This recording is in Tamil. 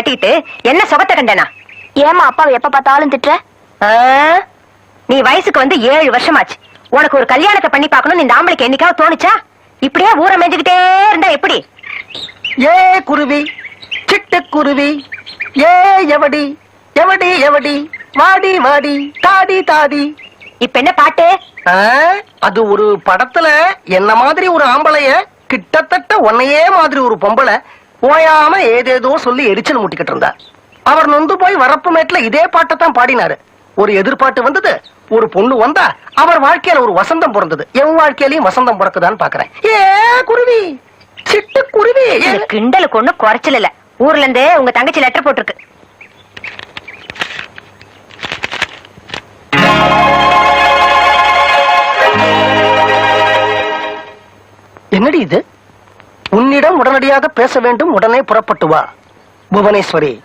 கட்டிக்கிட்டு என்ன சுகத்தை கண்டனா? ஏமா அப்பாவை எப்ப பார்த்தாலும் திட்டுற? நீ வயசுக்கு வந்து ஏழு வருஷமாச்சு. உனக்கு ஒரு கல்யாணத்தை பண்ணி பார்க்கணும்னு இந்த ஆம்பளைக்கு என்னைக்காவது தோணுச்சா? இப்படியே ஊரை மேய்ஞ்சுக்கிட்டே இருந்தா எப்படி? ஏ குருவி சிட்டுக்குருவி ஏ எவடி எவடி எவடி வாடி வாடி தாடி தாடி. இப்ப என்ன பாட்டு? அது ஒரு படத்துல என்ன மாதிரி ஒரு ஆம்பளைய கிட்டத்தட்ட உன்னையே மாதிரி ஒரு பொம்பளை ஓயாம ஏதேதோ சொல்லி எரிச்சல் முட்டிக்கிட்டு இருந்தா அவர் நொந்து போய் வரப்பு மேட்ல இதே பாட்டைத்தான் பாடினாரு. ஒரு எதிர்பாட்டு வந்தது ஒரு பொண்ணு வந்தா அவர் வாழ்க்கையில ஒரு வசந்தம் பிறந்தது. என் வாழ்க்கையிலயும் வசந்தம் பிறக்குதான்னு பாக்குறேன். ஏ குருவி! சிட்டு குருவி! கிண்டலுக்கு ஒண்ணும் குறைச்சல் இல்ல. ஊர்ல இருந்து உங்க தங்கச்சி லெட்டர் போட்டிருக்கு. என்னடி இது? உன்னிடம் உடனடியாக பேச வேண்டும் உடனே புறப்பட்டு வா. புவனேஸ்வரி.